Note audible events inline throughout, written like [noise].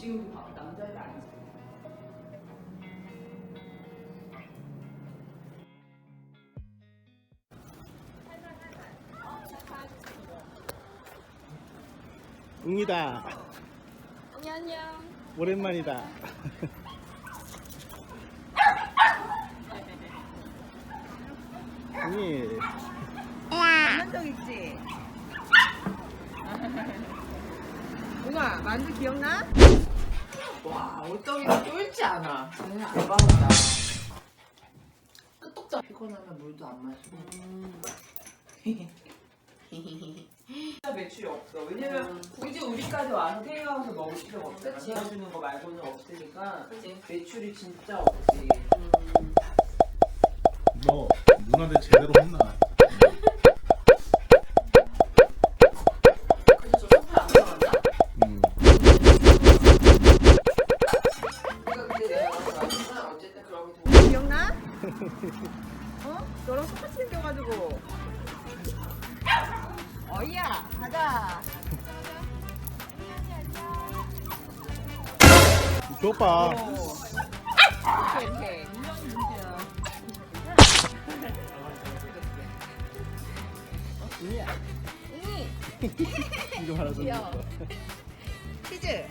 지금 봐, 남자애들 아니지. 웅이다. 안녕 안녕. 오랜만이다. 웅이. 만난 적 있지? [laughs] 웅아 만두 기억나? 와, 얼덩이가 쫄지 않아. 쟤는 알바보다. 끄떡자 피곤하면 물도 안 마시고. 진짜 매출이 없어. 왜냐면 굳이 우리까지 와서 테이크아웃을 먹을 필요가 없어. 그치. 만들어주는 거 말고는 없으니까 매출이 진짜 없지. 너 누나들 제대로 혼나. 어? 너랑 똑같이 생겨가지고 어이야 가자 줘봐. 이렇게 이렇게 웅이야. 웅이 이거 하나 더. 귀여워. 치즈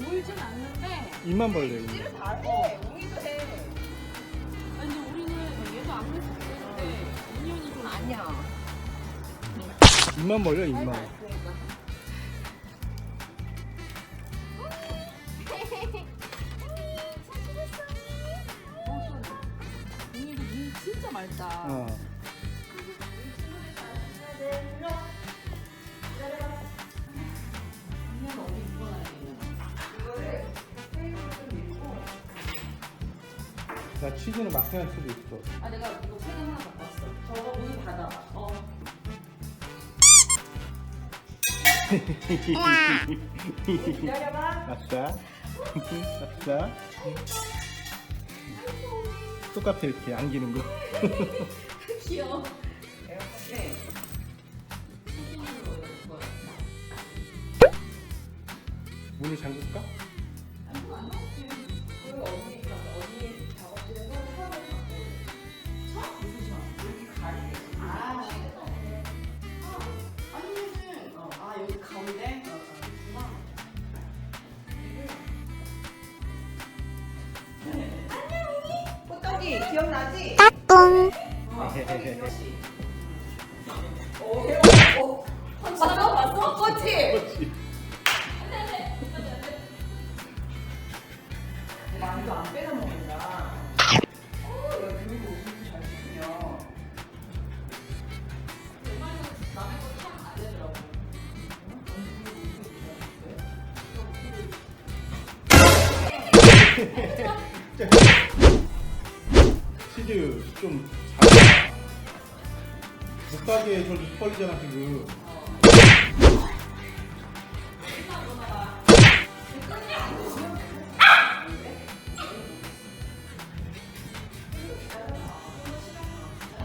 물진 않는데 입만 벌려. 입만. 잘해 웅이도 해 아니 근데 우리는 얘도 안 물수 있는데 인연이 좀 아니야 입만 벌려 입만. 그러니까 언니도 눈 진짜 맑다. 어. 나 치즈는 막대한 치즈 있어. 아 내가 이거 세개 하나 갖고 왔어. 저거 문 닫아. 어. 기다려봐. 아싸. 아싸. 똑같아 이렇게 안기는 거. 귀여워. 네. 문을 잠글까? 그리고 언니 언니 작업실에서 처음에 갖고 차? 무슨 차? 여기 가리개. 아, 아니면은 어, 아여 기억나지? 어, 이것이. 오, 오. 봤어? 안 빼서 먹는다. 치즈 좀 작아. 못 가게 저입 벌리잖아 지금.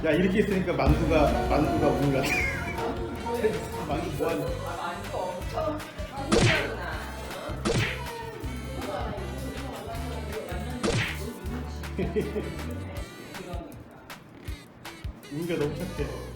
야 이렇게 있으니까 만두가 만두가 운 같아. 만두 뭐하냐? 운가 [laughs] 너무 착해.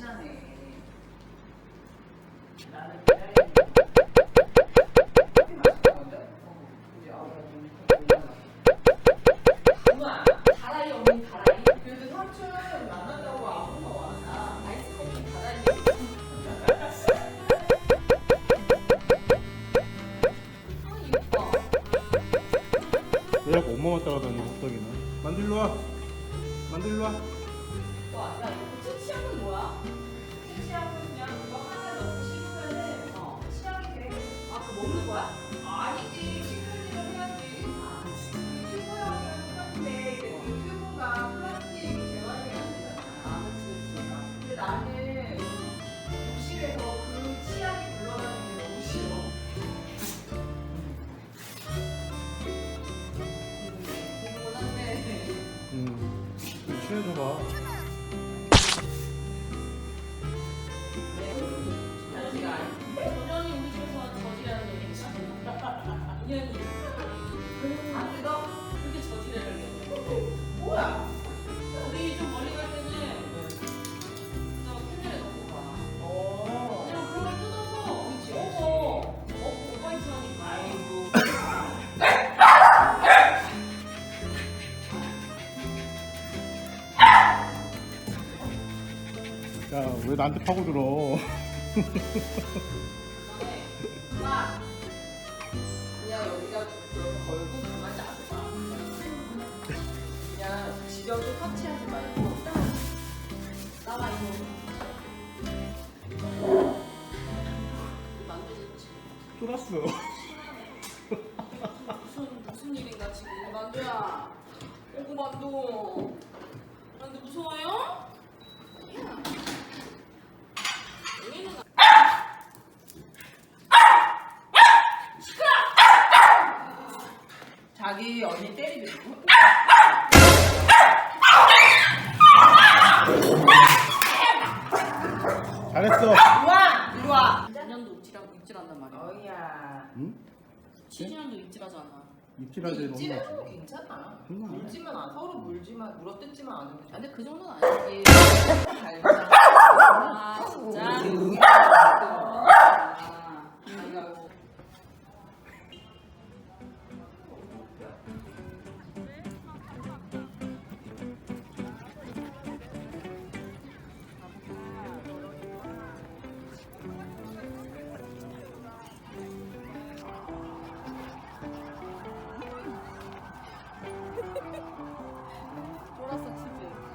날씬하네. 나는 와, 야, 이거 치약은 뭐야? 치약은 그냥 그거 하나 넣고 씹으면은 어, 치약이 돼. 아, 그거 먹는 거야? 나한테 파고들어. 쫄았어 무슨 무슨 일인가 지금? 만두야. 오구 만두 만두 무서워요? 아니야 여기는 자기 언니 때리고. 잘했어 와, 이리 와. 2년도 입질한, 입질한단 말이야 어이야. 응? 7년도 입질하잖아 입질하지 입질해도 너무 괜찮아. 아니야. 물지만 안 서로 물지만 물어뜯지만 않으면 아, 근데 그 정도는 아니지 달다. 아 진짜 아, 아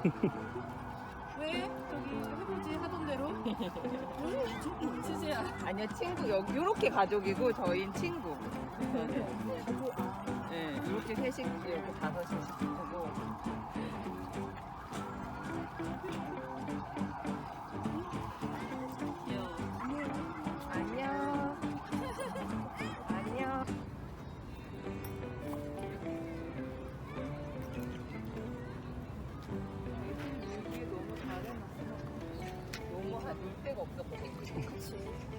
[laughs] 왜? 저기 해보지 하던 대로 응? 치즈야 아니요 친구 여기 이렇게 가족이고 저희는 친구. 네, 이렇게 셋이 이렇게 다섯이 친구고. かもしれ。